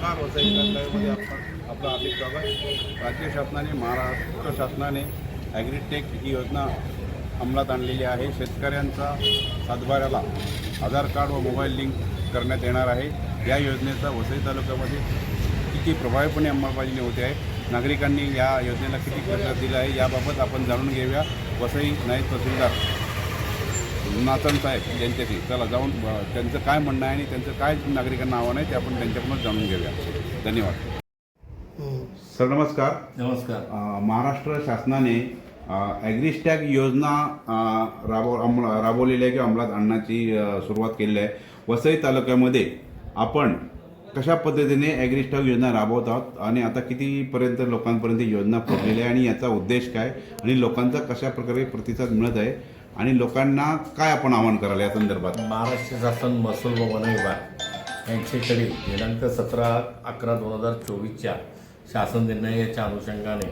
नमस्कार वसई मध्ये आपण आपलं हार्दिक स्वागत. राज्य शासनाने महाराष्ट्र शासनाने ॲग्रीटेक ही योजना अंमलात आणलेली आहे. शेतकऱ्यांचा सातबाऱ्याला आधार कार्ड व मोबाईल लिंक करण्यात येणार आहे. या योजनेचा वसई तालुक्यामध्ये किती प्रभावीपणे अंमलबजावणी होते आहे? नागरिकांनी या योजनेला किती प्रतिसाद दिला आहे? याबाबत आपण जाणून घेऊया. वसई नाही तहसीलदार नाचन साहेब यांच्याशी चला जाऊन त्यांचं काय म्हणणं आहे आणि त्यांचं काय नागरिकांना आव्हान आहे ते आपण त्यांच्याकडून जाणून घेऊया. धन्यवाद. सर नमस्कार. नमस्कार. महाराष्ट्र शासनाने ॲग्रिस्टॅग योजना राबव अंमल राबवलेली आहे किंवा अंमलात आणण्याची सुरुवात केलेली आहे. वसई तालुक्यामध्ये आपण कशा पद्धतीने ॲग्रिस्टॅग योजना राबवत आहोत आणि आता कितीपर्यंत लोकांपर्यंत ही योजना पोहोचलेली आहे आणि याचा उद्देश काय आणि लोकांचा कशा प्रकारे प्रतिसाद मिळत आहे आणि लोकांना काय आपण आवाहन कराल या संदर्भात? महाराष्ट्र शासन महसूल व वन विभाग यांच्याकडे दिनांक सतरा अकरा दोन हजार चोवीसच्या शासन निर्णयाच्या अनुषंगाने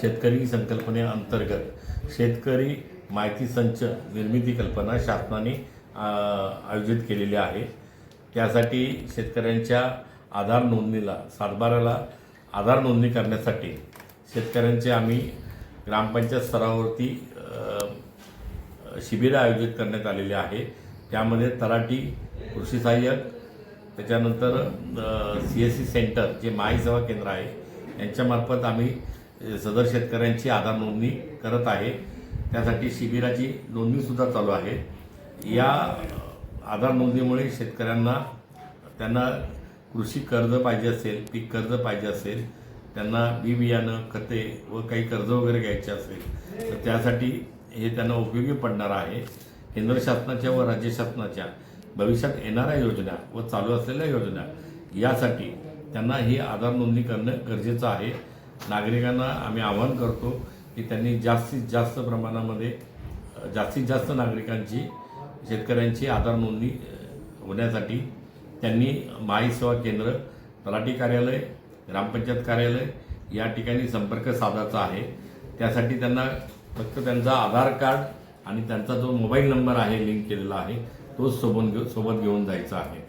शेतकरी संकल्पनेअंतर्गत शेतकरी माहिती संच निर्मिती कल्पना शासनाने आयोजित केलेली आहे. त्यासाठी शेतकऱ्यांच्या आधार नोंदणीला सातबाराला आधार नोंदणी करण्यासाठी शेतकऱ्यांचे आम्ही ग्रामपंचायत स्तरावरती शिबिरं आयोजित करण्यात आलेली आहे. त्यामध्ये तलाठी कृषी सहाय्यक त्याच्यानंतर सी एस सी सेंटर जे माई सेवा केंद्र आहे यांच्यामार्फत आम्ही सदर शेतकऱ्यांची आधार नोंदणी करत आहे. त्यासाठी शिबिराची नोंदणीसुद्धा चालू आहे. या आधार नोंदणीमुळे शेतकऱ्यांना त्यांना कृषी कर्ज पाहिजे असेल पीक कर्ज पाहिजे असेल त्यांना बी बियाणं खते व काही कर्ज वगैरे घ्यायचे असेल तर त्यासाठी हे त्यांना उपयोगी पडणार आहे. केंद्र शासनाच्या व राज्य शासनाच्या भविष्यात येणाऱ्या योजना व चालू असलेल्या योजना यासाठी त्यांना ही आधार नोंदणी करणं गरजेचं आहे. नागरिकांना आम्ही आवाहन करतो की त्यांनी जास्तीत जास्त प्रमाणामध्ये जास्तीत जास्त नागरिकांची शेतकऱ्यांची आधार नोंदणी होण्यासाठी त्यांनी माई सेवा केंद्र तलाठी कार्यालय ग्रामपंचायत कार्यालय या ठिकाणी संपर्क साधायचा आहे. त्यासाठी त्यांना फक्त त्यांचा आधार कार्ड आणि त्यांचा जो मोबाईल नंबर आहे लिंक केलेला आहे तो सोबत घेऊ सोबत घेऊन जायचा आहे.